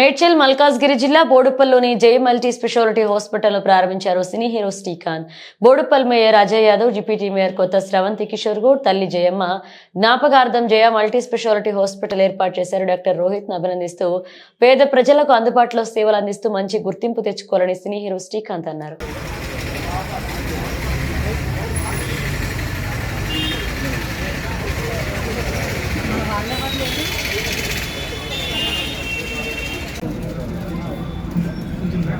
మేడ్చల్ మల్కాజ్గిరి జిల్లా బోడుపల్లోని జై multi speciality hospital ప్రారంభించారు cine hero Srikanth. Boduppal mayor Ajay Yadav deputy mayor Kotha Sravanthi Kishore Goud తల్లి జయమ్మ జ్ఞాపకార్థం జయ మల్టీ స్పెషాలిటీ హాస్పిటల్ ఏర్పాటు చేశారు డాక్టర్ రోహిత్ అభినందిస్తూ పేద ప్రజలకు అందుబాటులో సేవలు అందిస్తూ మంచి గుర్తింపు తెచ్చుకోవాలని సినీ హీరో శ్రీకాంత్ అన్నారు.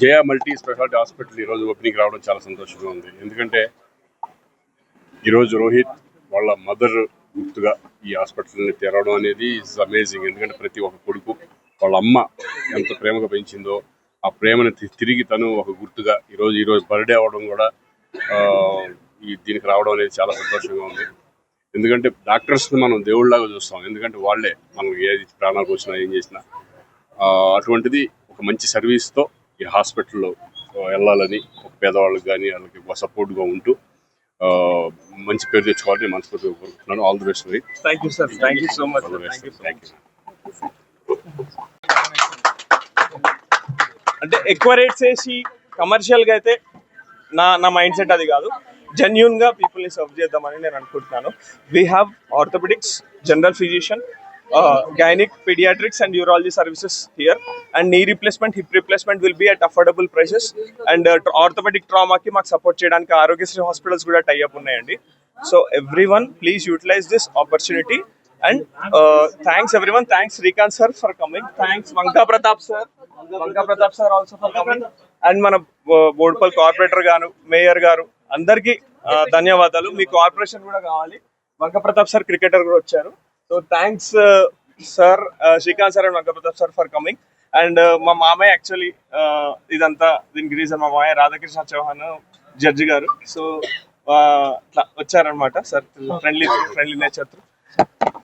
జయ మల్టీ స్పెషాలిటీ హాస్పిటల్ ఈరోజు ఓపెనింగ్ రావడం చాలా సంతోషంగా ఉంది. ఎందుకంటే ఈరోజు రోహిత్ వాళ్ళ మదర్ గుర్తుగా ఈ హాస్పిటల్ని తెరవడం అనేది ఇస్ అమేజింగ్ ఎందుకంటే ప్రతి ఒక్క కొడుకు వాళ్ళ అమ్మ ఎంత ప్రేమగా పెంచిందో ఆ ప్రేమను తి- తిరిగి తను ఒక గుర్తుగా ఈరోజు ఈరోజు బర్త్డే అవ్వడం కూడా ఈ దీనికి రావడం అనేది చాలా సంతోషంగా ఉంది. ఎందుకంటే డాక్టర్స్ని మనం దేవుళ్ళలాగా చూస్తాం. ఎందుకంటే వాళ్ళే మనం ఏది ప్రాణాలకు వచ్చినా ఏం చేసినా. అటువంటిది ఒక మంచి సర్వీస్తో ఈ హాస్పిటల్లో వెళ్ళాలని పేదవాళ్ళకి కానీ వాళ్ళకి సపోర్ట్గా ఉంటూ మంచి పేరు తెచ్చుకోవాలని మనస్ఫూర్తిగా కోరుకుంటున్నాను all the best thank you sir thank you so much thank you అంటే ఎక్కువ రేట్స్ వేసి కమర్షియల్గా అయితే నా నా మైండ్ సెట్ అది కాదు. జెన్యున్గా పీపుల్ని సర్వ్ చేద్దామని నేను అనుకుంటున్నాను. We have orthopaedics general physician gynaec paediatrics and urology services here and knee replacement hip replacement will be at affordable prices and orthopaedic ట్రామాకి మాకు సపోర్ట్ చేయడానికి ఆరోగ్యశ్రీ హాస్పిటల్స్ కూడా టైఅప్ ఉన్నాయండి. So everyone please utilise this opportunity and thanks everyone thanks Srikanth sir for coming thanks Vanka Pratap sir Vanka Pratap sir also for coming and మన Boduppal corporator గారు mayor గారు అందరికీ ధన్యవాదాలు. మీ corporation కూడా కావాలి. వంక ప్రతాప్ సార్ క్రికెటర్ కూడా వచ్చారు. So thanks sir Srikanth sir and Vanka Pratap sir for coming and మా మామయ్య యాక్చువల్లీ uh, ఇదంతా దీనికి రీజన్ మా మామయ్య రాధాకృష్ణ చౌహాన్ జడ్జి గారు. సో uh, అట్లా వచ్చారనమాట సార్ ఫ్రెండ్లీ ఫ్రెండ్లీ నేచర్